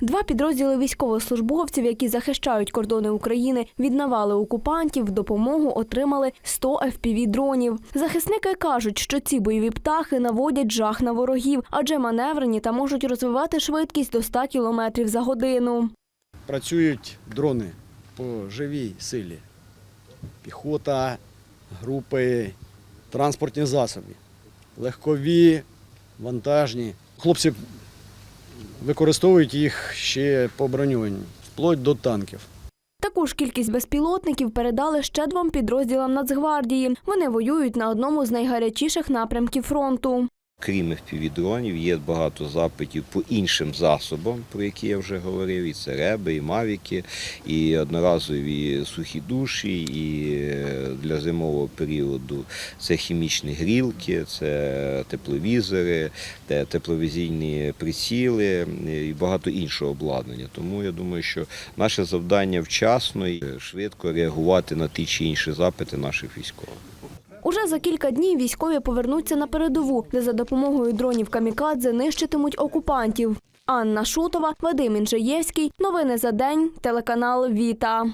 Два підрозділи військовослужбовців, які захищають кордони України від навали окупантів, допомогу отримали 100 FPV-дронів. Захисники кажуть, що ці бойові птахи наводять жах на ворогів, адже маневрені та можуть розвивати швидкість до 100 км за годину. Працюють дрони по живій силі. Піхота, групи, транспортні засоби, легкові, вантажні. Хлопці використовують їх ще по бронюванню, вплоть до танків. Також кількість безпілотників передали ще двом підрозділам Нацгвардії. Вони воюють на одному з найгарячіших напрямків фронту. Крім FPV-дронів, є багато запитів по іншим засобам, про які я вже говорив, і це реби, і мавіки, і одноразові сухі душі, і е, для зимового періоду це хімічні грілки, це тепловізори, тепловізійні приціли е, і багато іншого обладнання. Тому я думаю, що наше завдання вчасно і швидко реагувати на ті чи інші запити наших військових. Уже за кілька днів військові повернуться на передову, де за допомогою дронів камікадзе нищитимуть окупантів. Анна Шутова, Вадим Інжиєвський. Новини за день. Телеканал Віта.